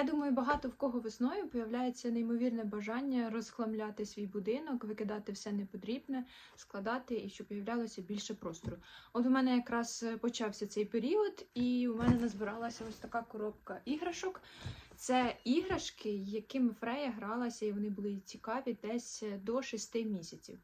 Я думаю, багато в кого весною появляється неймовірне бажання розхламляти свій будинок, викидати все непотрібне, складати і щоб появлялося більше простору. От у мене якраз е, почався цей період, і у мене назбиралася ось така коробка іграшок. Це іграшки, якими Фрея гралася, і вони були цікаві десь е, до 6 місяців.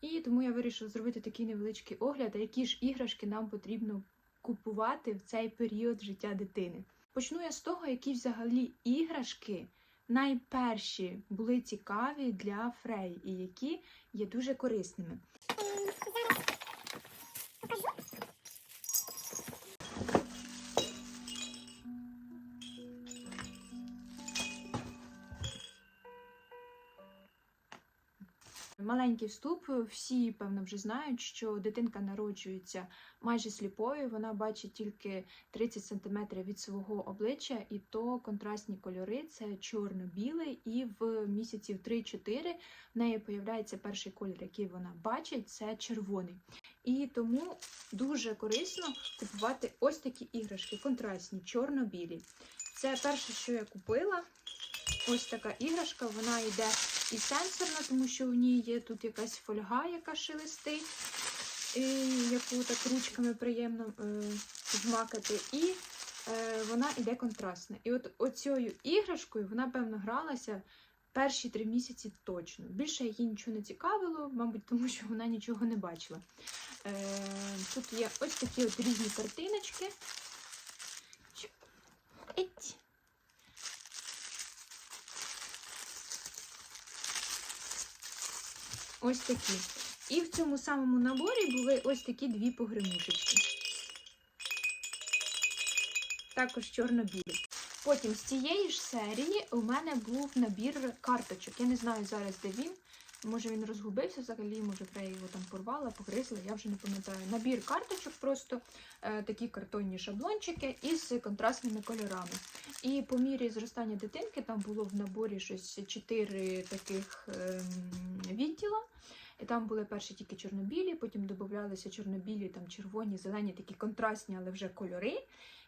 І тому я вирішила зробити такий невеличкий огляд, які ж іграшки нам потрібно купувати в цей період життя дитини. Почну я з того, які взагалі іграшки найперші були цікаві для Фрей і які є дуже корисними. Маленький вступ. Всі, певно, вже знають, що дитинка народжується майже сліпою. Вона бачить тільки 30 см від свого обличчя, і то контрастні кольори це чорно-білий, і в місяців 3-4 в неї появляється перший колір, який вона бачить, це червоний. І тому дуже корисно купувати ось такі іграшки, контрастні, чорно-білі. Це перше, що я купила. Ось така іграшка, вона йде і сенсорна, тому що в ній є тут якась фольга, яка шелестить, і яку так ручками приємно е, жмакати. І е, вона йде контрастна. І от оцією іграшкою вона, певно, гралася перші три місяці точно. Більше її нічого не цікавило, мабуть, тому що вона нічого не бачила. Е, тут є ось такі от різні картиночки. Еть. Ось такі. І в цьому самому наборі були ось такі дві погремушечки. Також чорно-білі. Потім з цієї ж серії у мене був набір карточок. Я не знаю зараз, де він. Може він розгубився взагалі, може Фрея його там порвала, погризла, я вже не пам'ятаю. Набір карточок, просто е, такі картонні шаблончики із контрастними кольорами. І по мірі зростання дитинки там було в наборі щось 4 таких е, відділа. І там були перші тільки чорнобілі, потім додавалися чорнобілі, там червоні, зелені, такі контрастні, але вже кольори.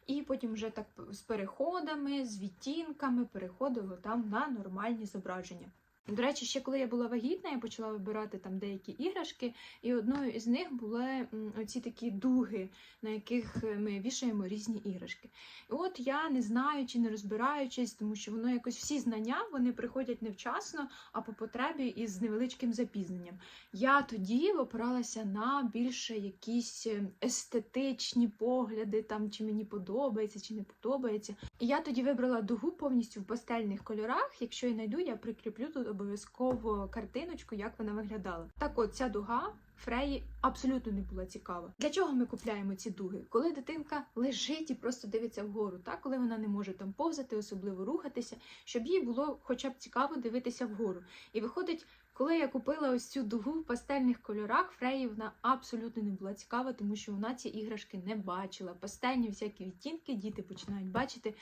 І потім вже так з переходами, з відтінками переходило там на нормальні зображення. До речі, ще коли я була вагітна, я почала вибирати там деякі іграшки, і одною із них були оці такі дуги, на яких ми вішаємо різні іграшки. І от я не знаю чи не розбираючись, тому що воно якось всі знання вони приходять невчасно, а по потребі із невеличким запізненням. Я тоді опиралася на більше якісь е, естетичні погляди, там чи мені подобається, чи не подобається. І я тоді вибрала дугу повністю в пастельних кольорах. Якщо я знайду, я прикріплю тут обов'язково картиночку, як вона виглядала. Так от ця дуга Фреї абсолютно не була цікава. Для чого ми купляємо ці дуги? Коли дитинка лежить і просто дивиться вгору, так коли вона не може там повзати, особливо рухатися, щоб їй було хоча б цікаво дивитися вгору. І виходить. Коли я купила ось цю дугу в пастельних кольорах, Фреї вона абсолютно не була цікава, тому що вона ці іграшки не бачила. Пастельні всякі відтінки діти починають бачити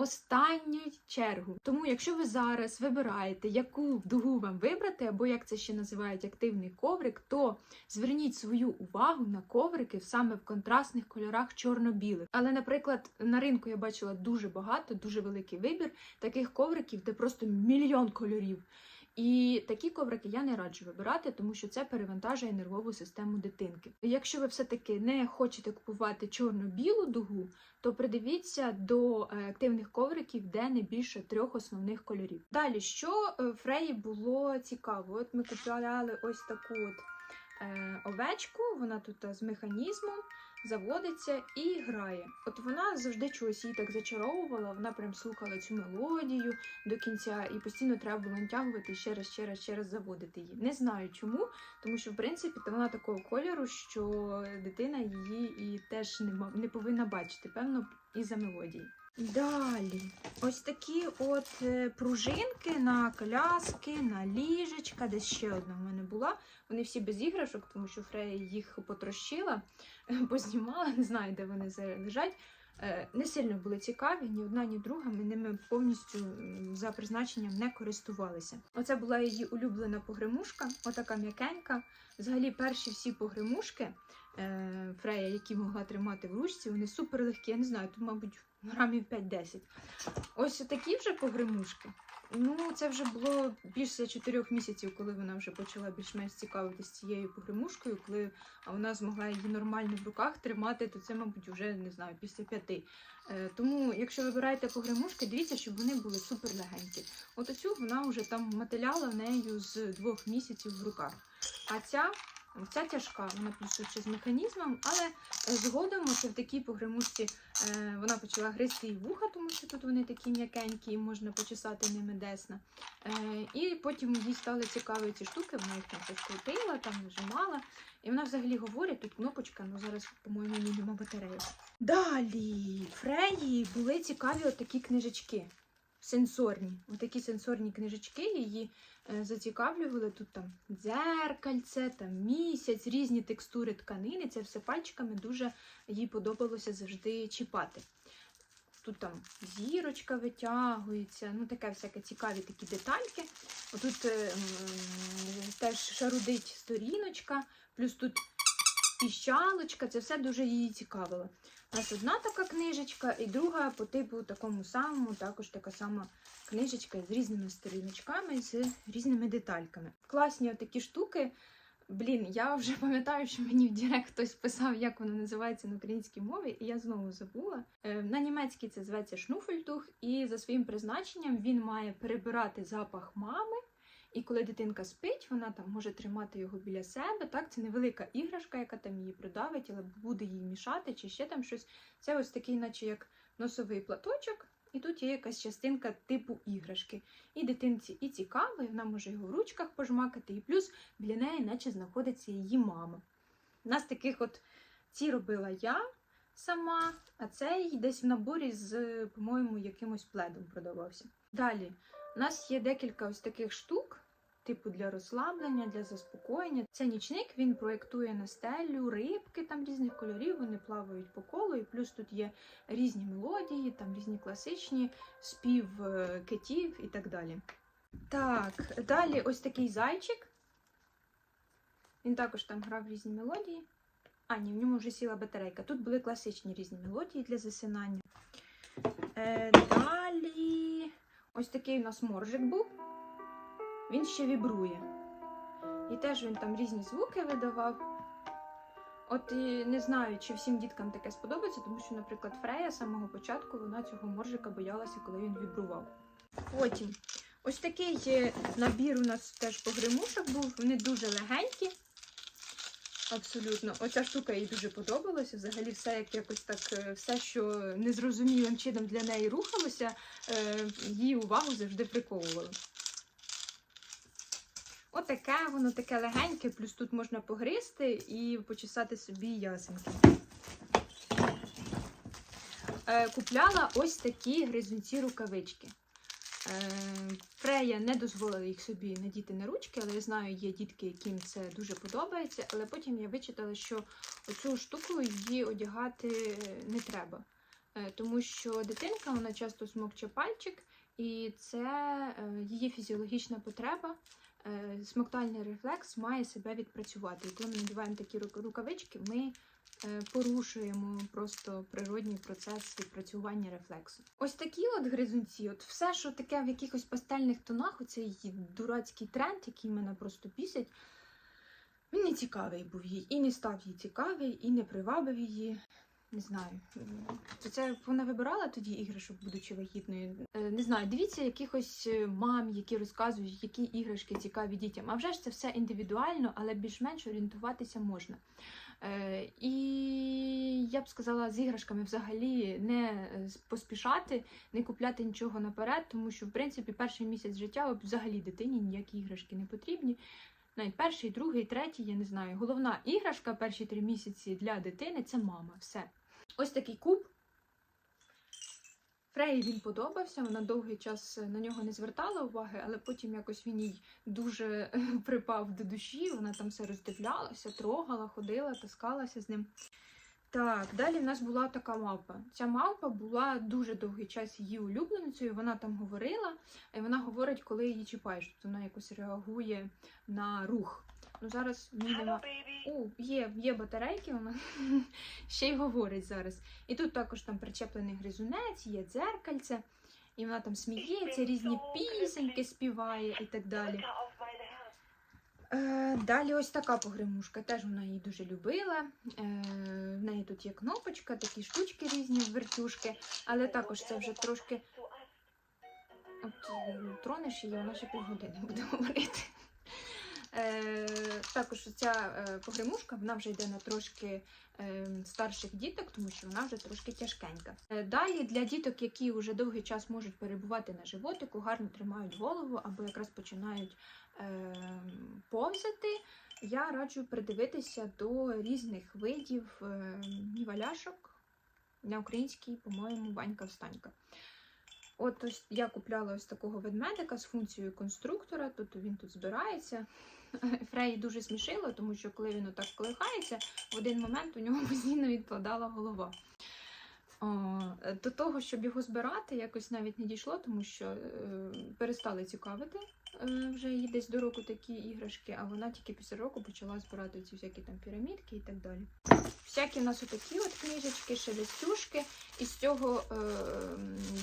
останню чергу. Тому, якщо ви зараз вибираєте, яку дугу вам вибрати, або як це ще називають активний коврик, то зверніть свою увагу на коврики саме в контрастних кольорах чорно-білих. Але, наприклад, на ринку я бачила дуже багато, дуже великий вибір таких ковриків, де просто мільйон кольорів. І такі коврики я не раджу вибирати, тому що це перевантажує нервову систему дитинки. Якщо ви все-таки не хочете купувати чорно-білу дугу, то придивіться до е, активних ковриків, де не більше трьох основних кольорів. Далі, що е, Фреї було цікаво, от ми купляли ось таку от е, овечку, вона тут з механізмом заводиться і грає. От вона завжди чогось її так зачаровувала, вона прям слухала цю мелодію до кінця, і постійно треба було натягувати і ще раз, ще раз, ще раз заводити її. Не знаю чому, тому що в принципі вона такого кольору, що дитина її і теж не повинна бачити, певно, і за мелодії. Далі, ось такі от е, пружинки на коляски, на ліжечка, десь ще одна в мене була. Вони всі без іграшок, тому що Фрея їх потрощила, познімала, не знаю, де вони лежать. Е, Не сильно були цікаві, ні одна, ні друга. Ми ними повністю за призначенням не користувалися. Оце була її улюблена погремушка, отака м'якенька. Взагалі, перші всі погремушки Фрея, які могла тримати в ручці. Вони супер легкі. Я не знаю, тут, мабуть, грамів 5-10. Ось такі вже погремушки. Ну, це вже було більше чотирьох місяців, коли вона вже почала більш-менш цікавитися цією погремушкою, коли вона змогла її нормально в руках тримати, то це, мабуть, вже не знаю, після п'яти. Е, тому, якщо вибираєте погремушки, дивіться, щоб вони були супер легенькі. От оцю вона вже там мотиляла нею з двох місяців в руках. А ця, ця тяжка, вона плюс з механізмом, але е, згодом оце в такій погремушці е, вона почала гризти і вуха, тому що тут вони такі м'якенькі, можна почесати ними десна. Е, і потім їй стали цікаві ці штуки, вона їх там щось крутила, там нажимала. І вона взагалі говорить, тут кнопочка, ну зараз, по-моєму, ні, нема батареї. Далі Фреї були цікаві отакі книжечки. Сенсорні. Отакі сенсорні книжечки її е, зацікавлювали. Тут там дзеркальце, там місяць, різні текстури тканини. Це все пальчиками дуже їй подобалося завжди чіпати. Тут там зірочка витягується, ну таке всяке цікаві такі детальки. Отут е, теж шарудить сторіночка, плюс тут піщалочка, це все дуже її цікавило. У нас одна така книжечка, і друга по типу такому самому, також така сама книжечка з різними сторіночками, з різними детальками. Класні отакі штуки. Блін, я вже пам'ятаю, що мені в Директ хтось писав, як воно називається на українській мові, і я знову забула. Е, На німецькій це зветься шнуфельтух, і за своїм призначенням він має перебирати запах мами. І коли дитинка спить, вона там може тримати його біля себе. Так, це невелика іграшка, яка там її придавить, але буде їй мішати, чи ще там щось. Це ось такий, наче як носовий платочок, і тут є якась частинка типу іграшки. І дитинці і цікаво, і вона може його в ручках пожмакати, і плюс біля неї, наче знаходиться її мама. У нас таких от ці робила я сама, а цей десь в наборі з, по-моєму, якимось пледом продавався. Далі. У нас є декілька ось таких штук, типу для розслаблення, для заспокоєння. Це нічник, він проєктує на стелю рибки там різних кольорів, вони плавають по колу, і плюс тут є різні мелодії, там різні класичні, спів е, китів і так далі. Так, далі ось такий зайчик. Він також там грав різні мелодії. А, ні, в ньому вже сіла батарейка. Тут були класичні різні мелодії для засинання. Е, далі. Ось такий у нас моржик був. Він ще вібрує. І теж він там різні звуки видавав. От і не знаю, чи всім діткам таке сподобається, тому що, наприклад, Фрея з самого початку вона цього моржика боялася, коли він вібрував. Потім ось такий набір у нас теж погремушок був. Вони дуже легенькі. Абсолютно. Оця штука їй дуже подобалася. Взагалі, все як якось так, е, все, що незрозумілим чином для неї рухалося, е, її увагу завжди приковувало. Отаке, воно таке легеньке, плюс тут можна погризти і почесати собі ясенки. Е, Купляла ось такі гризунці рукавички. Е, Фрея не дозволила їх собі надіти на ручки, але я знаю, є дітки, яким це дуже подобається. Але потім я вичитала, що оцю штуку її одягати не треба. Е, Тому що дитинка вона часто смокче пальчик, і це е, її фізіологічна потреба. Е, Смоктальний рефлекс має себе відпрацювати. І коли ми надіваємо такі рукавички, ми е, порушуємо просто природній процес відпрацювання рефлексу. Ось такі от гризунці, от все, що таке в якихось пастельних тонах, оцей дурацький тренд, який мене просто бісить, він не цікавий був їй. І не став їй цікавий, і не привабив її. Не знаю. Це вона вибирала тоді іграшок, будучи вагітною. Е, Не знаю, дивіться якихось е, мам, які розказують, які іграшки цікаві дітям. А вже ж це все індивідуально, але більш-менш орієнтуватися можна. Е, І я б сказала, з іграшками взагалі не е, поспішати, не купляти нічого наперед, тому що, в принципі, перший місяць життя взагалі дитині ніякі іграшки не потрібні. Навіть перший, другий, третій, я не знаю. Головна іграшка перші три місяці для дитини це мама. Все. Ось такий куб. Фреї він подобався, вона довгий час на нього не звертала уваги, але потім якось він їй дуже е, припав до душі. Вона там все роздивлялася, трогала, ходила, таскалася з ним. Так, далі в нас була така мавпа. Ця мавпа була дуже довгий час її улюбленицею. Вона там говорила, і вона говорить, коли її чіпаєш. Тобто вона якось реагує на рух. Ну зараз в ній О, є, є батарейки, вона ще й говорить зараз. І тут також там причеплений гризунець, є дзеркальце, і вона там сміється, різні пісеньки співає і так далі. Е, далі ось така погремушка. Теж вона її дуже любила. Е, в неї тут є кнопочка, такі штучки різні, вертюшки, але також це вже трошки. От е, тронеш її, вона ще півгодини буде говорити. Також ця е, погремушка вона вже йде на трошки е, старших діток, тому що вона вже трошки тяжкенька. Е, далі для діток, які вже довгий час можуть перебувати на животику, гарно тримають голову або якраз починають повзати, я раджу придивитися до різних видів ніваляшок. На українській, по-моєму, банька встанька. От ось я купляла ось такого ведмедика з функцією конструктора. Тут він тут збирається. Фреї дуже смішило, тому що коли він отак колихається, в один момент у нього постійно відкладала голова. До того, щоб його збирати, якось навіть не дійшло, тому що е, перестали цікавити вже їй десь до року такі іграшки, а вона тільки після року почала збирати ці всякі там пірамідки і так далі. Всякі в нас отакі от книжечки, шелестюшки. Із цього е,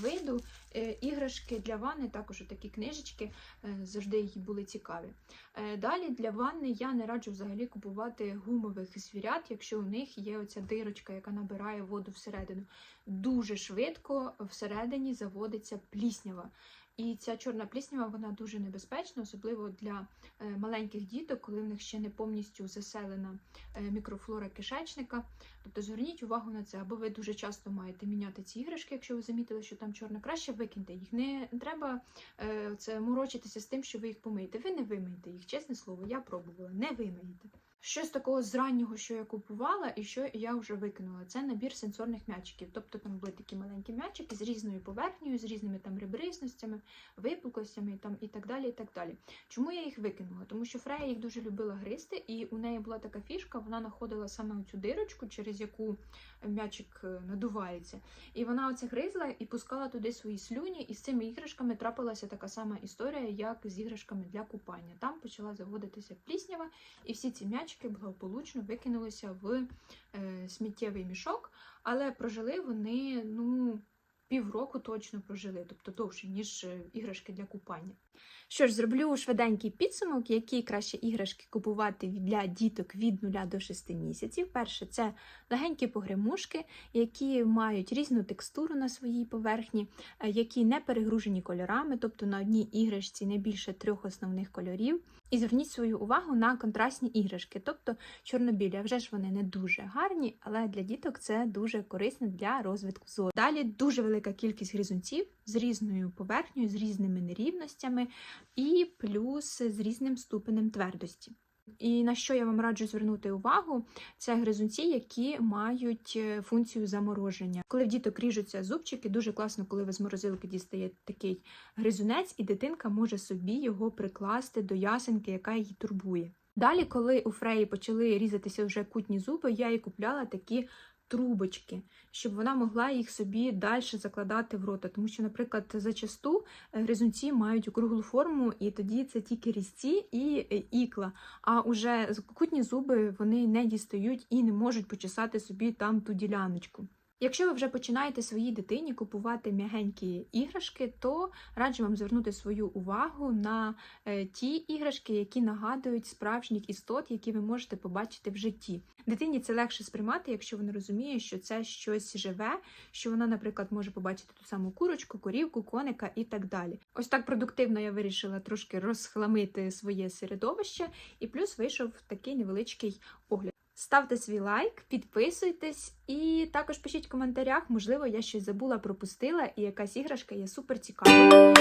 виду е, іграшки для ванни, також такі книжечки, е, завжди їй були цікаві. Е, далі для ванни я не раджу взагалі купувати гумових звірят, якщо у них є оця дирочка, яка набирає воду всередину. Дуже швидко всередині заводиться пліснява. І ця чорна пліснява вона дуже небезпечна, особливо для е, маленьких діток, коли в них ще не повністю заселена е, мікрофлора кишечника. Тобто зверніть увагу на це, або ви дуже часто маєте міняти ці іграшки, якщо ви замітили, що там чорна, краще викиньте їх. Не треба е, це морочитися з тим, що ви їх помиєте. Ви не вимиєте їх, чесне слово, я пробувала, не вимиєте. Щось такого з раннього, що я купувала, і що я вже викинула. Це набір сенсорних м'ячиків. Тобто там були такі маленькі м'ячики з різною поверхнею, з різними там ребрисностями, випуклостями там, і так далі. і так далі. Чому я їх викинула? Тому що Фрея їх дуже любила гризти, і у неї була така фішка, вона знаходила саме цю дирочку, через яку м'ячик е, надувається. І вона оце гризла і пускала туди свої слюні, і з цими іграшками трапилася така сама історія, як з іграшками для купання. Там почала заводитися пліснява, і всі ці м'ячики благополучно викинулися в е, сміттєвий мішок, але прожили вони ну, півроку точно прожили, тобто довше, ніж е, іграшки для купання. Що ж, зроблю швиденький підсумок, які краще іграшки купувати для діток від 0 до 6 місяців. Перше, це легенькі погремушки, які мають різну текстуру на своїй поверхні, е, які не перегружені кольорами, тобто на одній іграшці не більше трьох основних кольорів. І зверніть свою увагу на контрастні іграшки, тобто чорнобілі. Вже ж вони не дуже гарні, але для діток це дуже корисно для розвитку зору. Далі дуже велика кількість гризунців з різною поверхнею, з різними нерівностями і плюс з різним ступенем твердості. І на що я вам раджу звернути увагу, це гризунці, які мають е, функцію замороження. Коли в діток ріжуться зубчики, дуже класно, коли ви з морозилки дістає такий гризунець, і дитинка може собі його прикласти до ясенки, яка її турбує. Далі, коли у Фреї почали різатися вже кутні зуби, я їй купляла такі трубочки, щоб вона могла їх собі далі закладати в рота. Тому що, наприклад, зачасту е, гризунці мають округлу форму, і тоді це тільки різці і е, ікла. А уже кутні зуби вони не дістають і не можуть почесати собі там ту діляночку. Якщо ви вже починаєте своїй дитині купувати м'ягенькі іграшки, то раджу вам звернути свою увагу на е, ті іграшки, які нагадують справжніх істот, які ви можете побачити в житті. Дитині це легше сприймати, якщо вона розуміє, що це щось живе, що вона, наприклад, може побачити ту саму курочку, корівку, коника і так далі. Ось так продуктивно я вирішила трошки розхламити своє середовище, і плюс вийшов такий невеличкий огляд. Ставте свій лайк, підписуйтесь і також пишіть в коментарях, можливо, я щось забула, пропустила, і якась іграшка є супер цікава.